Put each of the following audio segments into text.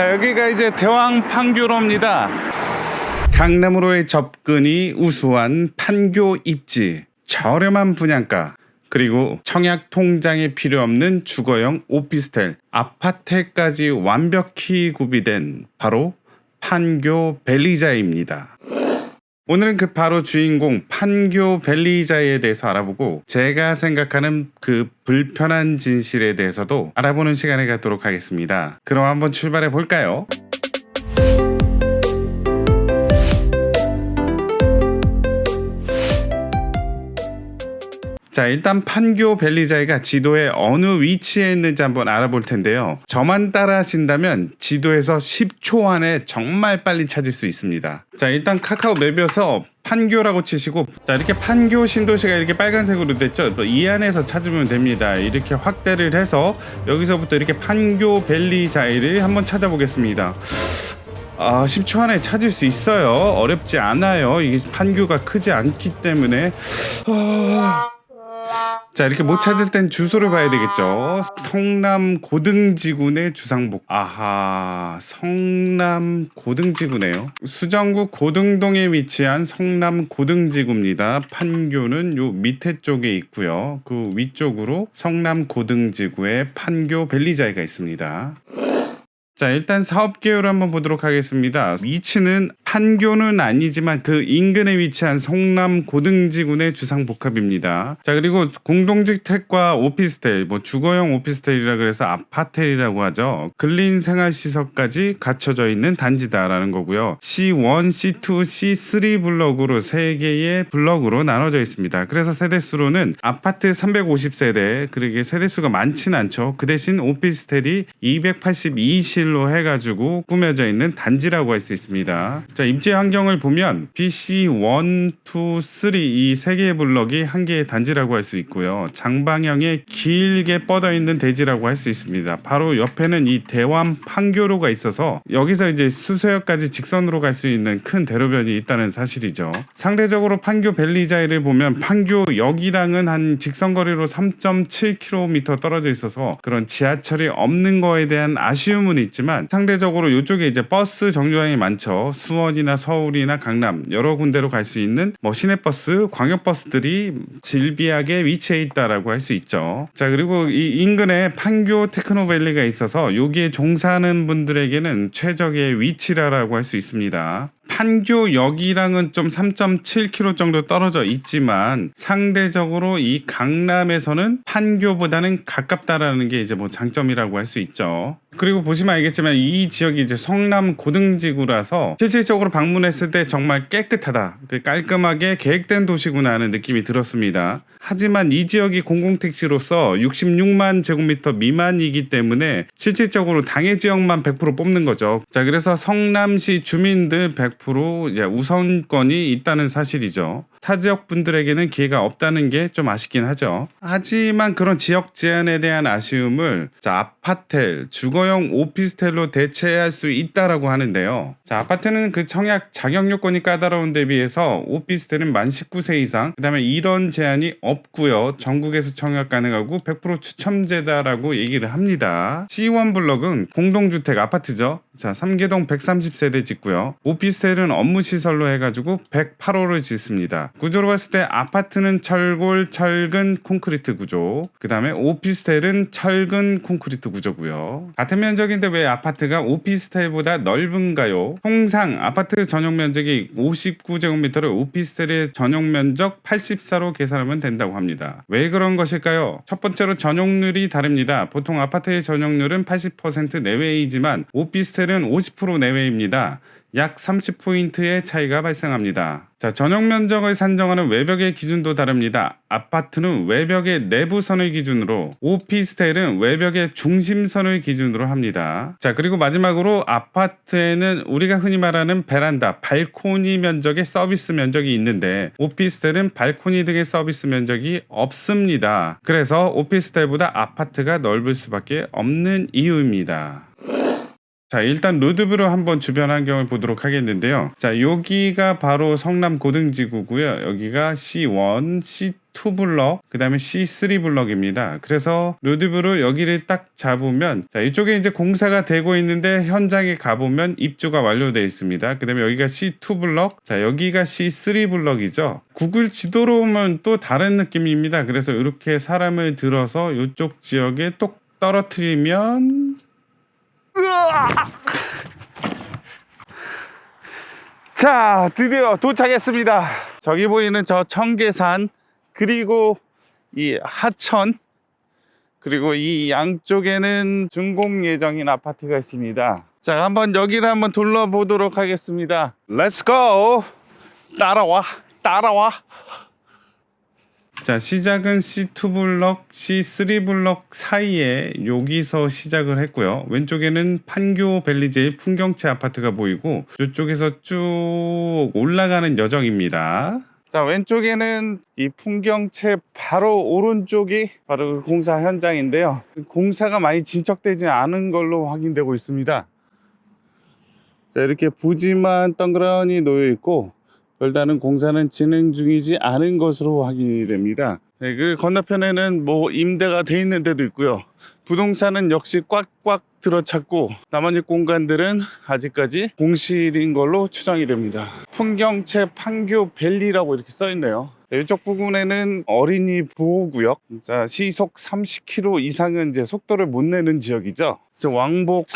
자 여기가 이제 대왕 판교로입니다. 강남으로의 접근이 우수한 판교 입지, 저렴한 분양가, 그리고 청약 통장에 필요 없는 주거용 오피스텔, 아파트까지 완벽히 구비된 바로 판교 벨리자입니다. 오늘은 그 바로 주인공 판교 벨리자에 대해서 알아보고 제가 생각하는 그 불편한 진실에 대해서도 알아보는 시간을 갖도록 하겠습니다. 그럼 한번 출발해 볼까요? 자, 일단 판교 벨리자이가 지도에 어느 위치에 있는지 한번 알아볼 텐데요. 저만 따라하신다면 지도에서 10초 안에 정말 빨리 찾을 수 있습니다. 자, 일단 카카오 맵에서 판교라고 치시고 자, 이렇게 판교 신도시가 이렇게 빨간색으로 됐죠. 또이 안에서 찾으면 됩니다. 이렇게 확대를 해서 여기서부터 이렇게 판교 벨리 자이를 한번 찾아보겠습니다. 아, 10초 안에 찾을 수 있어요. 어렵지 않아요. 이게 판교가 크지 않기 때문에 아... 자 이렇게 못 찾을 땐 주소를 봐야 되겠죠. 성남 고등지구내 주상복. 아하 성남 고등지구네요. 수정구 고등동에 위치한 성남 고등지구입니다. 판교는 요 밑에 쪽에 있고요. 그 위쪽으로 성남 고등지구에 판교 벨리자이가 있습니다 자, 일단 사업 개요를 한번 보도록 하겠습니다. 위치는 판교는 아니지만 그 인근에 위치한 성남 고등지구의 주상 복합입니다. 자, 그리고 공동주택과 오피스텔, 뭐 주거용 오피스텔이라 그래서 아파텔이라고 하죠. 근린 생활 시설까지 갖춰져 있는 단지다라는 거고요. C1, C2, C3 블럭으로 세 개의 블럭으로 나눠져 있습니다. 그래서 세대 수로는 아파트 350세대, 그러게 세대 수가 많지는 않죠. 그 대신 오피스텔이 282실 로 해가지고 꾸며져 있는 단지라고 할 수 있습니다. 자 입지 환경을 보면 BC 1, 2, 3 이 세 개의 블럭이 한 개의 단지라고 할 수 있고요. 장방형에 길게 뻗어 있는 대지라고 할 수 있습니다. 바로 옆에는 이 대왕 판교로가 있어서 여기서 이제 수서역까지 직선으로 갈 수 있는 큰 대로변이 있다는 사실이죠. 상대적으로 판교 벨리자이를 보면 판교역이랑은 한 직선 거리로 3.7km 떨어져 있어서 그런 지하철이 없는 거에 대한 아쉬움은 있지 만 상대적으로 이쪽에 이제 버스 정류장이 많죠. 수원이나 서울이나 강남 여러 군데로 갈 수 있는 뭐 시내버스, 광역버스들이 질비하게 위치해 있다라고 할 수 있죠. 자 그리고 이 인근에 판교 테크노밸리가 있어서 여기에 종사하는 분들에게는 최적의 위치라라고 할 수 있습니다. 판교역이랑은 좀 3.7km 정도 떨어져 있지만 상대적으로 이 강남에서는 판교보다는 가깝다라는 게 이제 뭐 장점이라고 할 수 있죠. 그리고 보시면 알겠지만 이 지역이 이제 성남 고등지구라서 실질적으로 방문했을 때 정말 깨끗하다, 그 깔끔하게 계획된 도시구나 하는 느낌이 들었습니다. 하지만 이 지역이 공공택지로서 66만 제곱미터 미만이기 때문에 실질적으로 당해 지역만 100% 뽑는 거죠. 자, 그래서 성남시 주민들 100% 이제 우선권이 있다는 사실이죠. 타 지역 분들에게는 기회가 없다는 게 좀 아쉽긴 하죠. 하지만 그런 지역 제한에 대한 아쉬움을 자, 아파텔, 주거용 오피스텔로 대체할 수 있다라고 하는데요. 자, 아파트는 그 청약 자격 요건이 까다로운 데 비해서 오피스텔은 만 19세 이상, 그다음에 이런 제한이 없고요. 전국에서 청약 가능하고 100% 추첨제다라고 얘기를 합니다. C1 블럭은 공동주택 아파트죠. 자, 3개동 130세대 짓고요. 오피스텔은 업무 시설로 해가지고 108호를 짓습니다. 구조로 봤을 때 아파트는 철골, 철근, 콘크리트 구조. 그 다음에 오피스텔은 철근, 콘크리트 구조고요. 같은 면적인데 왜 아파트가 오피스텔보다 넓은가요? 통상 아파트 전용 면적이 59제곱미터를 오피스텔의 전용 면적 84로 계산하면 된다고 합니다. 왜 그런 것일까요? 첫 번째로 전용률이 다릅니다. 보통 아파트의 전용률은 80% 내외이지만 오피스텔은 50% 내외입니다. 약 30포인트의 차이가 발생합니다. 자, 전용 면적을 산정하는 외벽의 기준도 다릅니다. 아파트는 외벽의 내부선을 기준으로, 오피스텔은 외벽의 중심선을 기준으로 합니다. 자, 그리고 마지막으로 아파트에는 우리가 흔히 말하는 베란다, 발코니 면적의 서비스 면적이 있는데, 오피스텔은 발코니 등의 서비스 면적이 없습니다. 그래서 오피스텔보다 아파트가 넓을 수밖에 없는 이유입니다. 자, 일단 로드뷰로 한번 주변 환경을 보도록 하겠는데요. 자, 여기가 바로 성남 고등지구고요. 여기가 C1, C2 블럭, 그 다음에 C3 블럭입니다. 그래서 로드뷰로 여기를 딱 잡으면, 자, 이쪽에 이제 공사가 되고 있는데 현장에 가보면 입주가 완료되어 있습니다. 그 다음에 여기가 C2 블럭, 자, 여기가 C3 블럭이죠. 구글 지도로 오면 또 다른 느낌입니다. 그래서 이렇게 사람을 들어서 이쪽 지역에 똑 떨어뜨리면 자, 드디어 도착했습니다. 저기 보이는 저 청계산, 그리고 이 하천, 그리고 이 양쪽에는 준공 예정인 아파트가 있습니다. 자, 한번 여기를 한번 둘러보도록 하겠습니다. Go! 따라와, 따라와. 자, 시작은 C2 블럭, C3 블럭 사이에 여기서 시작을 했고요. 왼쪽에는 판교 벨리제이 풍경채 아파트가 보이고 이쪽에서 쭉 올라가는 여정입니다. 자, 왼쪽에는 이 풍경채 바로 오른쪽이 바로 그 공사 현장인데요. 공사가 많이 진척되지 않은 걸로 확인되고 있습니다. 자, 이렇게 부지만 덩그러니 놓여 있고 별다른 공사는 진행 중이지 않은 것으로 확인이 됩니다. 네, 그 건너편에는 뭐 임대가 돼 있는 데도 있고요. 부동산은 역시 꽉꽉 들어찼고 나머지 공간들은 아직까지 공실인 걸로 추정이 됩니다. 풍경채 판교 밸리라고 이렇게 써 있네요. 네, 이쪽 부분에는 어린이 보호구역, 자, 시속 30km 이상은 이제 속도를 못 내는 지역이죠. 왕복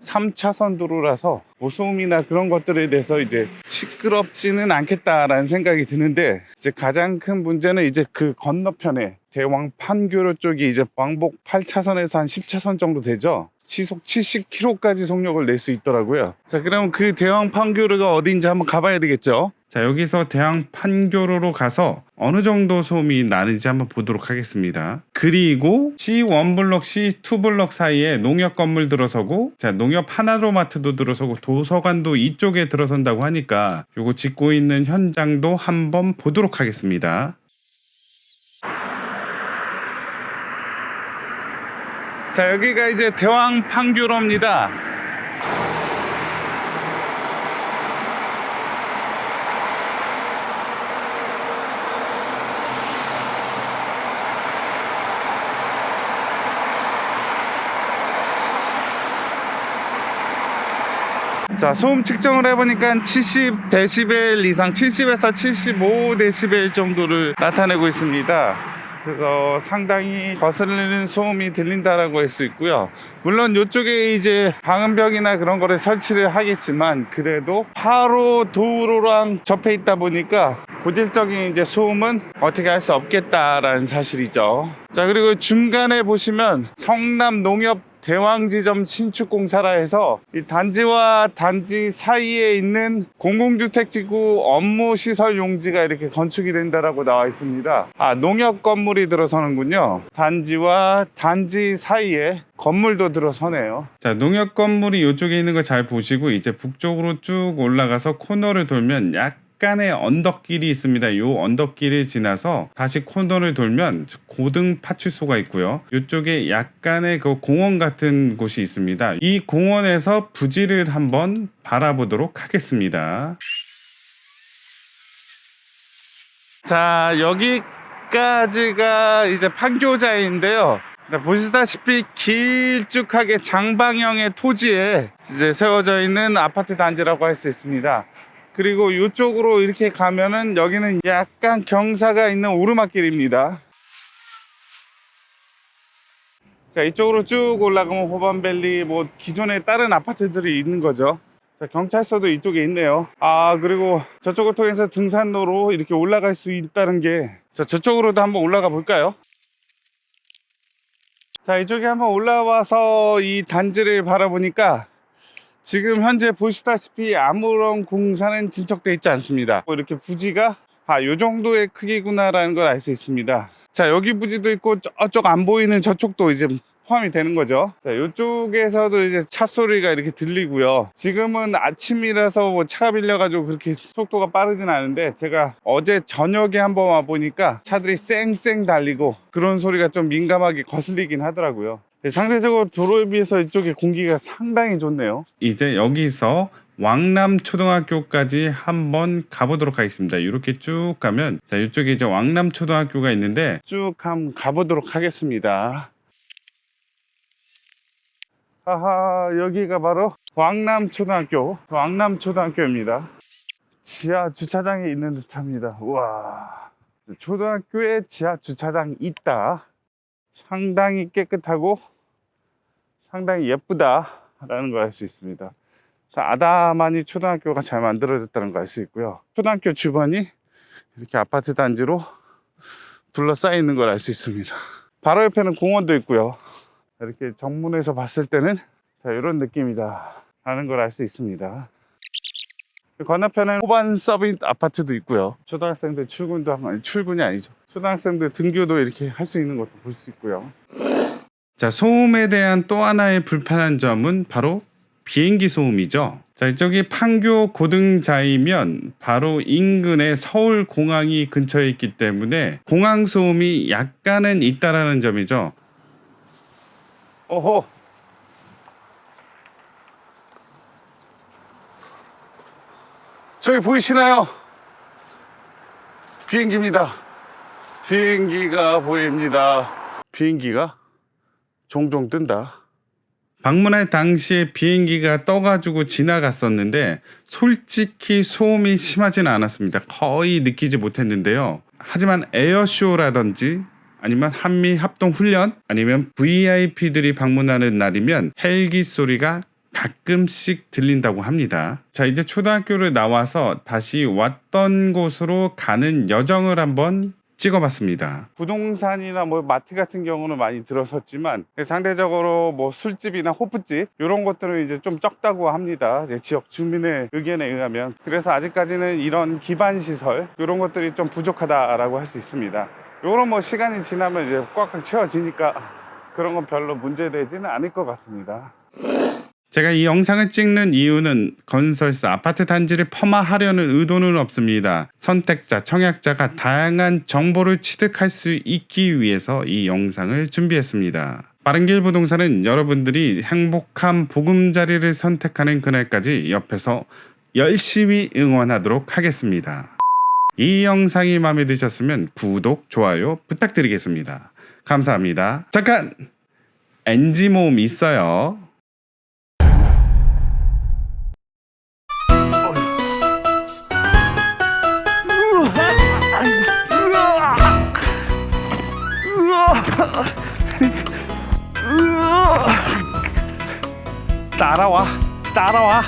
3차선 도로라서 뭐 소음이나 그런 것들에 대해서 이제 시끄럽지는 않겠다라는 생각이 드는데 이제 가장 큰 문제는 이제 그 건너편에 대왕 판교로 쪽이 이제 왕복 8차선에서 한 10차선 정도 되죠. 시속 70km까지 속력을 낼 수 있더라고요. 자, 그럼 그 대왕 판교로가 어디인지 한번 가봐야 되겠죠. 자, 여기서 대왕 판교로로 가서 어느 정도 소음이 나는지 한번 보도록 하겠습니다. 그리고 C1 블럭, C2 블럭 사이에 농협 건물 들어서고, 자, 농협 하나로마트도 들어서고, 도서관도 이쪽에 들어선다고 하니까 요거 짓고 있는 현장도 한번 보도록 하겠습니다. 자, 여기가 이제 대왕 판교로입니다. 자, 소음 측정을 해보니까 70 데시벨 이상, 70에서 75 데시벨 정도를 나타내고 있습니다. 그래서 상당히 거슬리는 소음이 들린다라고 할 수 있고요. 물론 이쪽에 이제 방음벽이나 그런 거를 설치를 하겠지만 그래도 바로 도로랑 접해 있다 보니까 고질적인 이제 소음은 어떻게 할 수 없겠다라는 사실이죠. 자 그리고 중간에 보시면 성남 농협 대왕지점 신축 공사라 해서 이 단지와 단지 사이에 있는 공공주택지구 업무 시설 용지가 이렇게 건축이 된다라고 나와 있습니다. 아 농협 건물이 들어서는군요. 단지와 단지 사이에 건물도 들어서네요. 자 농협 건물이 이쪽에 있는 거잘 보시고 이제 북쪽으로 쭉 올라가서 코너를 돌면 약 약간의 언덕길이 있습니다. 이 언덕길을 지나서 다시 코너를 돌면 고등 파출소가 있고요. 이쪽에 약간의 그 공원 같은 곳이 있습니다. 이 공원에서 부지를 한번 바라보도록 하겠습니다. 자, 여기까지가 이제 판교자인데요. 네, 보시다시피 길쭉하게 장방형의 토지에 이제 세워져 있는 아파트 단지라고 할 수 있습니다. 그리고 이쪽으로 이렇게 가면은 여기는 약간 경사가 있는 오르막길입니다. 자, 이쪽으로 쭉 올라가면 호반밸리 뭐 기존에 다른 아파트들이 있는 거죠. 자, 경찰서도 이쪽에 있네요. 아, 그리고 저쪽을 통해서 등산로로 이렇게 올라갈 수 있다는 게 자, 저쪽으로도 한번 올라가 볼까요? 자, 이쪽에 한번 올라와서 이 단지를 바라보니까 지금 현재 보시다시피 아무런 공사는 진척돼 있지 않습니다. 뭐 이렇게 부지가 아, 요 정도의 크기구나 라는 걸 알 수 있습니다. 자, 여기 부지도 있고 저쪽 안 보이는 저쪽도 이제 포함이 되는 거죠. 자, 이쪽에서도 이제 차 소리가 이렇게 들리고요. 지금은 아침이라서 뭐 차가 빌려 가지고 그렇게 속도가 빠르진 않은데 제가 어제 저녁에 한번 와 보니까 차들이 쌩쌩 달리고 그런 소리가 좀 민감하게 거슬리긴 하더라고요. 상대적으로 도로에 비해서 이쪽에 공기가 상당히 좋네요. 이제 여기서 왕남 초등학교까지 한번 가보도록 하겠습니다. 이렇게 쭉 가면 자 이쪽에 이제 왕남 초등학교가 있는데 쭉 한번 가보도록 하겠습니다. 아하 여기가 바로 왕남 초등학교 왕남 초등학교입니다. 지하 주차장에 있는 듯합니다. 우와 초등학교에 지하 주차장이 있다. 상당히 깨끗하고 상당히 예쁘다라는 걸 알 수 있습니다. 자, 아다마니 초등학교가 잘 만들어졌다는 걸 알 수 있고요. 초등학교 주변이 이렇게 아파트 단지로 둘러싸여 있는 걸 알 수 있습니다. 바로 옆에는 공원도 있고요. 이렇게 정문에서 봤을 때는 자, 이런 느낌이다 라는 걸 알 수 있습니다. 건너편에는 호반 서빗 아파트도 있고요. 초등학생들 출근도 한- 출근이 아니죠. 초등학생들 등교도 이렇게 할 수 있는 것도 볼 수 있고요. 자, 소음에 대한 또 하나의 불편한 점은 바로 비행기 소음이죠. 자, 이쪽이 판교 고등자이면 바로 인근에 서울 공항이 근처에 있기 때문에 공항 소음이 약간은 있다라는 점이죠. 오호. 저기 보이시나요? 비행기입니다. 비행기가 보입니다. 비행기가 종종 뜬다. 방문할 당시에 비행기가 떠가지고 지나갔었는데 솔직히 소음이 심하지는 않았습니다. 거의 느끼지 못했는데요. 하지만 에어쇼라든지 아니면 한미 합동 훈련 아니면 VIP들이 방문하는 날이면 헬기 소리가 가끔씩 들린다고 합니다. 자, 이제 초등학교를 나와서 다시 왔던 곳으로 가는 여정을 한번 찍어봤습니다. 부동산이나 뭐 마트 같은 경우는 많이 들었었지만 상대적으로 뭐 술집이나 호프집 이런 것들은 이제 좀 적다고 합니다. 지역 주민의 의견에 의하면 그래서 아직까지는 이런 기반 시설 이런 것들이 좀 부족하다라고 할 수 있습니다. 이런 뭐 시간이 지나면 이제 꽉꽉 채워지니까 그런 건 별로 문제되지는 않을 것 같습니다. 제가 이 영상을 찍는 이유는 건설사 아파트 단지를 폄하하려는 의도는 없습니다. 선택자, 청약자가 다양한 정보를 취득할 수 있기 위해서 이 영상을 준비했습니다. 빠른 길 부동산은 여러분들이 행복한 보금자리를 선택하는 그날까지 옆에서 열심히 응원하도록 하겠습니다. 이 영상이 마음에 드셨으면 구독, 좋아요 부탁드리겠습니다. 감사합니다. 잠깐! NG 모음 있어요. 따라와 따라와.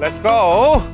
렛츠고